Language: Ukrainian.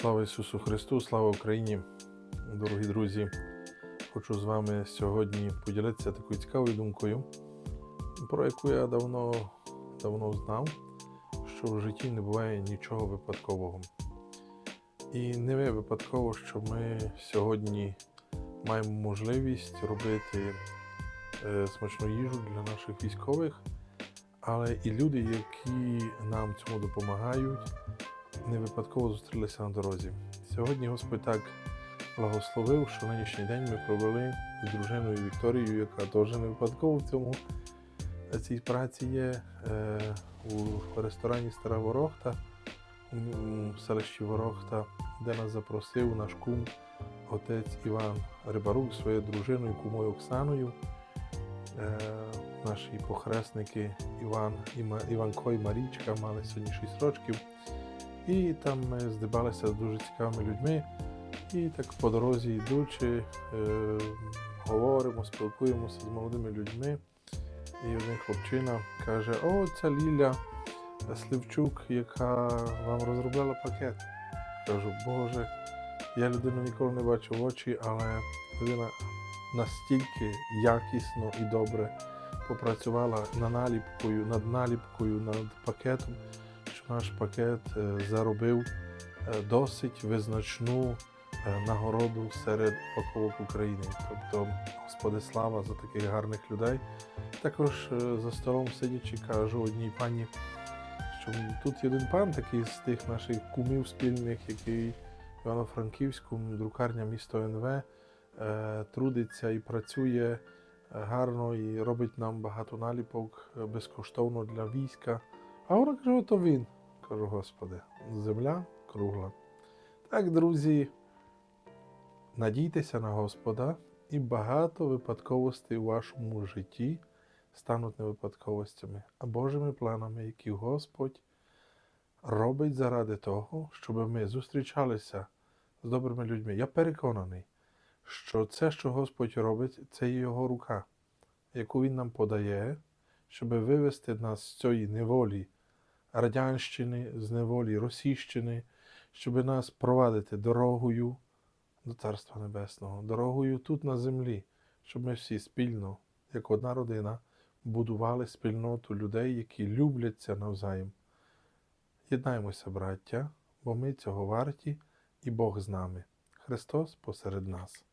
Слава Ісусу Христу, слава Україні, дорогі друзі. Хочу з вами сьогодні поділитися такою цікавою думкою, про яку я давно, давно знав, що в житті не буває нічого випадкового. І не випадково, що ми сьогодні маємо можливість робити е, смачну їжу для наших військових, але і люди, які нам цьому допомагають, не випадково зустрілися на дорозі. Сьогодні Господь так благословив, що нинішній день ми провели з дружиною Вікторією, яка теж не випадково в цьому цій праці є е, у ресторані Стара Ворохта у селищі Ворохта, де нас запросив наш кум, отець Іван Рибарук своєю дружиною, кумою Оксаною. Е, наші похресники Іван, Іванко і Марічка мали сьогодні 6 років. І там ми здибалися з дуже цікавими людьми. І так по дорозі йдучи, е, говоримо, спілкуємося з молодими людьми. І один хлопчина каже: О, ця Ліля Сливчук, яка вам розробляла пакет. Кажу, Боже, я людину ніколи не бачив в очі, але людина настільки якісно і добре попрацювала на наліпкою, над наліпкою, над пакетом, наш пакет е, заробив е, досить визначну е, нагороду серед упаковок України. Тобто, Господи, слава за таких гарних людей. Також за столом сидячи, кажу одній пані, що тут один пан такий з тих наших кумів спільних, який в Івано-Франківську, друкарня місто НВ, трудиться і працює гарно і робить нам багато наліпок безкоштовно для війська. А вона каже, ото він. Кажу, Господи, земля кругла. Так, друзі, надійтеся на Господа, і багато випадковостей у вашому житті стануть не випадковостями, а Божими планами, які Господь робить заради того, щоб ми зустрічалися з добрими людьми. Я переконаний, що це, що Господь робить, це Його рука, яку Він нам подає, щоб вивести нас з цієї неволі Радянщини, з неволі Російщини, щоб нас провадити дорогою до Царства Небесного, дорогою тут на землі, щоб ми всі спільно, як одна родина, будували спільноту людей, які любляться навзаєм. Єднаймося, браття, бо ми цього варті, і Бог з нами. Христос посеред нас.